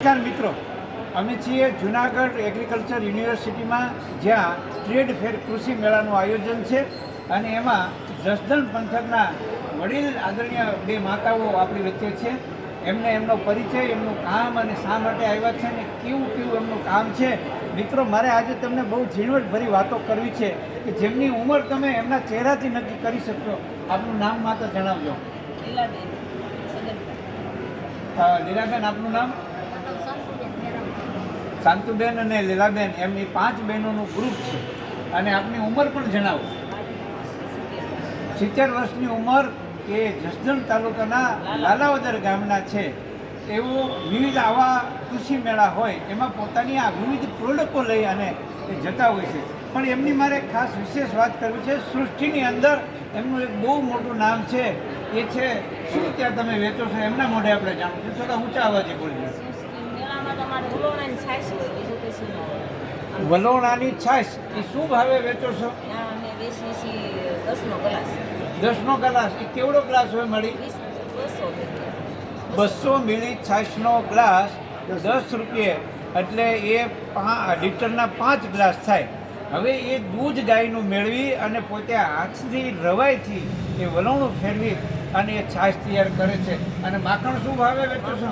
નમસ્કાર મિત્રો. અમે છીએ જુનાગઢ એગ્રીકલ્ચર યુનિવર્સિટીમાં જ્યાં ટ્રેડ ફેર કૃષિ મેળાનું આયોજન છે અને એમાં જસદણ પંથકના વડીલ આદરણીય બે માતાઓ આપણી વચ્ચે છે. એમને એમનો પરિચય એમનું કામ અને શા માટે આવ્યા છે અને કેવું કેવું એમનું કામ છે. મિત્રો મારે આજે તમને બહુ ઝીણવટભરી વાતો કરવી છે કે જેમની ઉંમર તમે એમના ચહેરાથી નક્કી કરી શકશો. આપનું નામ માત્ર જણાવજો. લીલાબેન. આપનું નામ? શાંતુબેન અને લીલાબેન, એમની પાંચ બહેનોનું ગ્રુપ છે. અને આપની ઉંમર પણ જણાવો. સિત્તેર વર્ષની ઉંમર એ જસદણ તાલુકાના લાલાવદર ગામના છે. એવો વિવિધ આવા કૃષિ મેળા હોય, એમાં પોતાની આ વિવિધ પ્રોડક્ટો લઈ અને એ જતા હોય છે. પણ એમની મારે ખાસ વિશેષ વાત કરવી છે. સૃષ્ટિની અંદર એમનું એક બહુ મોટું નામ છે. એ છે શું ત્યાં તમે વેચો છો? એમના મોઢે આપણે જાણવું છે. થોડા ઊંચા અવાજે બોલીએ. વલોણાની છાશ એ શું ભાવે વેચો છો? દસનો ગ્લાસ. એ કેવડો ગ્લાસ હોય મળી બસો મિલી. છાશનો ગ્લાસ દસ. રૂપિયે. એટલે એ પા લીટરના પાંચ ગ્લાસ થાય. હવે એ દૂધ ગાયનું મેળવી અને પોતે હાથથી રવાઈથી એ વલોણું ફેરવી અને એ છાશ તૈયાર કરે છે. અને માખણ શું ભાવે વેચો છો?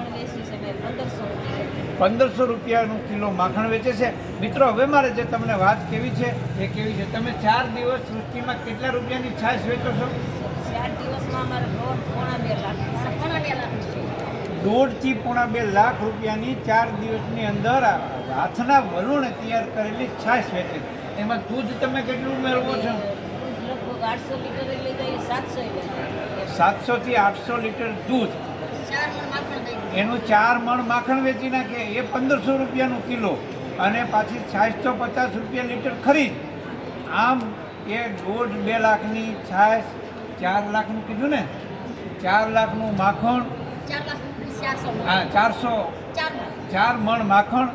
પંદરસો રૂપિયાનું કિલો માખણ વેચે છે. મિત્રો હવે મારે જે તમને વાત કેવી છે એ કેવી છે? તમે ચાર દિવસ સૃષ્ટિમાં કેટલા રૂપિયાની છાશ વેચો છો? દોઢથી પોણા બે લાખ રૂપિયાની ચાર દિવસની અંદર હાથના વલુણે તૈયાર કરેલી છાશ વેચે એમાં દૂધ તમે કેટલું મેળવો છો? સાતસો સાતસોથી આઠસો લીટર દૂધ ચાર મણ માખણ દઈ એનું ચાર મણ માખણ વેચી નાખે એ પંદરસો રૂપિયાનું કિલો. અને પાછી છાશ પચાસ રૂપિયા લીટર ખરીદ. આમ એ દોઢ બે લાખની છાશ ચાર લાખનું કીધું ને? ચાર લાખનું માખણ. હા ચારસો. ચાર ચાર મણ માખણ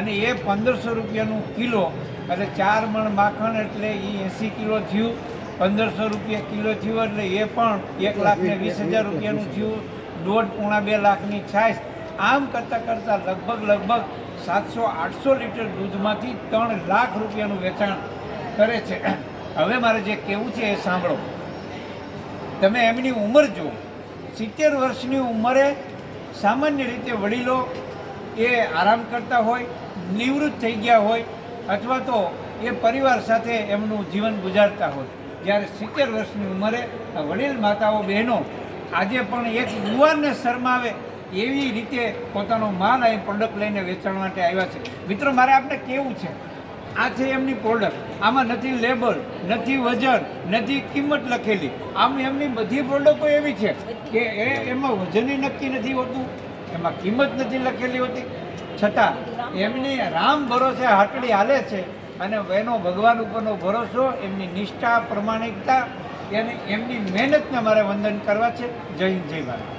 અને એ પંદરસો રૂપિયાનું કિલો. એટલે ચાર મણ માખણ એટલે એ એંસી કિલો થયું. પંદરસો રૂપિયા કિલો થયું એટલે એ પણ એક લાખ ને વીસ હજાર રૂપિયાનું થયું. દોઢ પોણા બે લાખની છાશ. આમ કરતાં કરતાં લગભગ લગભગ સાતસો આઠસો લીટર દૂધમાંથી ત્રણ લાખ રૂપિયાનું વેચાણ કરે છે. હવે મારે જે કહેવું છે એ સાંભળો. તમે એમની ઉંમર જુઓ. સિત્તેર વર્ષની ઉંમરે સામાન્ય રીતે વડીલો એ આરામ કરતા હોય, નિવૃત્ત થઈ ગયા હોય અથવા તો એ પરિવાર સાથે એમનું જીવન ગુજારતા હોય. જ્યારે સિત્તેર વર્ષની ઉંમરે વડીલ, માતાઓ, બહેનો આજે પણ એક યુવાનને શરમાવે એવી રીતે પોતાનો માલ અહીં પ્રોડક્ટ લઈને વેચાણ માટે આવ્યા છે. મિત્રો, મારે આપણે કેવું છે? આ છે એમની પ્રોડક્ટ આમાં નથી લેબલ નથી વજન, નથી કિંમત લખેલી. આમ એમની બધી પ્રોડક્ટો એવી છે કે એ એમાં વજનય નક્કી નથી હોતું, એમાં કિંમત નથી લખેલી હોતી. છતાં એમની રામ ભરોસે હાટડી હાલે છે અને એનો ભગવાન ઉપરનો ભરોસો, એમની નિષ્ઠા, પ્રમાણિકતા અને એમની મહેનતને મારે વંદન કરવા છે. જય હિન્દ જય ભારત.